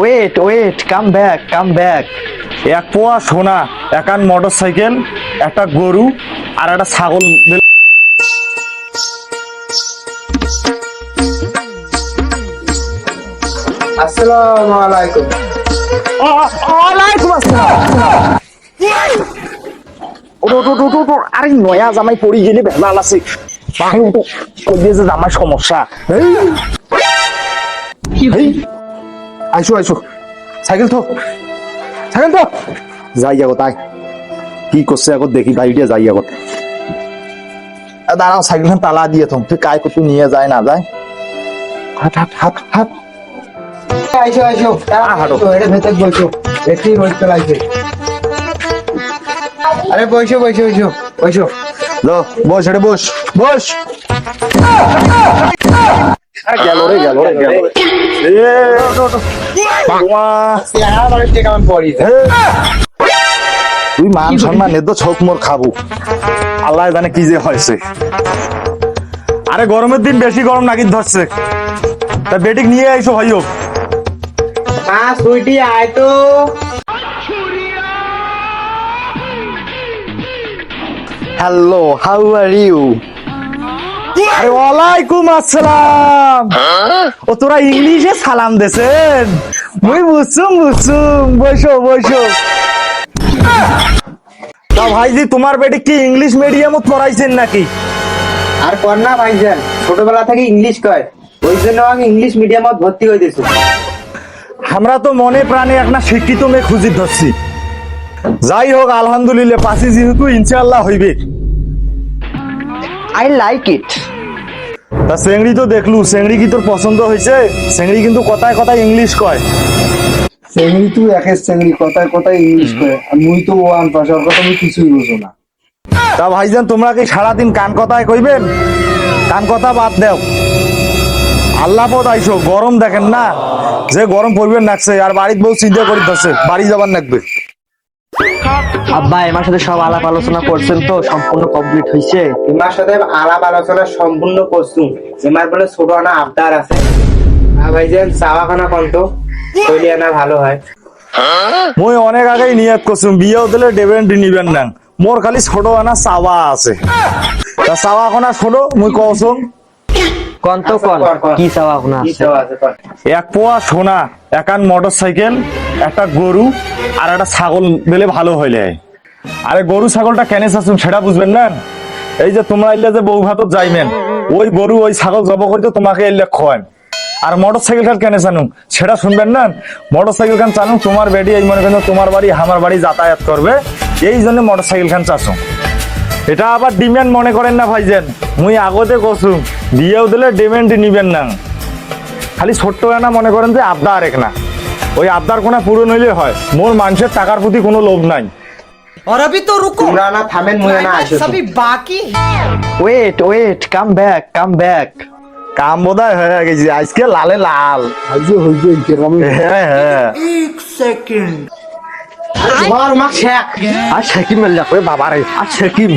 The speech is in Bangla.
Wait wait come back come back এক পোয়া সোনা একান মোটর সাইকেল একটা গরু আর একটা ছাগল আসসালামু আলাইকুম। আরে নয়া জামাই পড়ি গেলে ভেজাল আছে। জামাই সমস্যা। আইসো আইসো। সাইকেল থো সাইকেল থো যাই আগো তাই কি করছে আগত দেখি বাইরে যাই আগত। দাঁড়াও সাইকেলখান তালা দিয়ে থম। তুই কায় কত নিয়ে যায় না যায় হাট হাট হাট হাট আইসো। আইসো হাঁটো। এটা ভেতর বসো একটি রোদ চলাইছে আরে বসো বসো বসো বসো লো বস এটা বস। বস। গেল রে গেল রে গেল রে। এ, তুই মান সম্মান এদ ছোট মোর খাব। আল্লাহ জানে কি যে হয়েছে। আরে গরমের দিন বেশি গরম নাকি ধরছে। তা বেটিক নিয়ে আইসো ভাইও মা সুইটি আয় তো। হ্যালো হাউ আর ইউ আরে ওয়ালাইকুম আসসালাম। ও তোরা ইংলিশে সালাম দেছেন? মুই বুঝছুম বুঝছুম বসো বসো। তা ভাইজি তোমার বেটি কি ইংলিশ মিডিয়ামত পড়াইছেন নাকি? আর কর না ভাইজান ছোটবেলা থেকে ইংলিশ কয়। ওই জন্য আমি ইংলিশ মিডিয়ামত ভর্তি হয়ে দিয়েছি আমরা তো মনে প্রাণে একটা শিক্ষিত মেয়ে খুঁজি ধরছি। যাই হোক আলহামদুলিল্লাহ পাশে যেহেতু ইনশাআল্লাহ হইবে। আই লাইক ইট তা চেংড়ি তো দেখলু চেংড়ি কি তোর পছন্দ হয়েছে? চেংড়ি কিন্তু কথায় কথায় ইংলিশ কয়। চেংড়ি তুই একের চেংড়ি কথায় কথায় ইংলিশ কয়। আর মুই তো ওয়ান পাস ওর কথা আমি কিছুই বুঝো না। তা ভাইজান তোমরা কি সারাদিন কান কথায় কইবেন? কান কথা বাদ দেও। আল্লাহ পথ আইসো গরম দেখেন না? যে গরম পড়বেন নাকছে আর বাড়ির বউ চিন্তা করি ধরছে বাড়ি যাবার নাকবে। আব্বা আমার সাথে সব আলাপ আলোচনা করছেন তো সম্পূর্ণ কমপ্লিট হয়েছে তোমার সাথে আলাপ আলোচনা সম্পূর্ণ করছুম তোমার বলে ছোট আনা আবদার আছে। আর ভাইজান চাওয়াখানা কন্ত তৈরি আনা ভালো হয়। মুই অনেক আগেই নিয়াত করছুম বিয়েও দিলে ডেভেন্ট নিবেন না। মোর খালি ছোট আনা চাওয়া আছে। তা চাওয়া এখন আর ছোট মুই কসম কোন তো কোন। কি চাওয়া আপনার। এক পোয়া সোনা একান মোটর সাইকেল একটা গরু আর একটা ছাগল বেলে ভালো হইলে। আরে গরু ছাগলটা কেনে চাচ্ছুন সেটা বুঝবেন না? এই যে তোমরা এলে যে বউ ভাতত যাইবেন ওই গরু ওই ছাগল জব করতে তোমাকে এলে খোয়ান আর মোটর সাইকেল খান কেনে জানু সেটা শুনবেন না? মোটর সাইকেল খান তোমার বেডি এই মনে করেন তোমার বাড়ি আমার বাড়ি যাতায়াত করবে এই জন্য মোটর সাইকেল খান এটা আবার ডিমান্ড মনে করেন না ভাইজেন মুই আগতে কসুম দিয়েও দিলে ডিমান্ড নিবেন না খালি ছোট্ট না মনে করেন যে আবদার এক না ওই আবদার কোনা পূরণ হইলে হয় মোর মানুষের টাকার প্রতি কোনো লোভ নাই और अभी तो रुको তোমরা না থামেন মুই না আসো सभी बाकी है wait wait come back come back come বোধহয় হয়ে গেছে আজকে লালে লাল হ্যাঁ হ্যাঁ তোমার মা শেখ। আর শেকিম মেল যাক বাবা রে আর শেকিম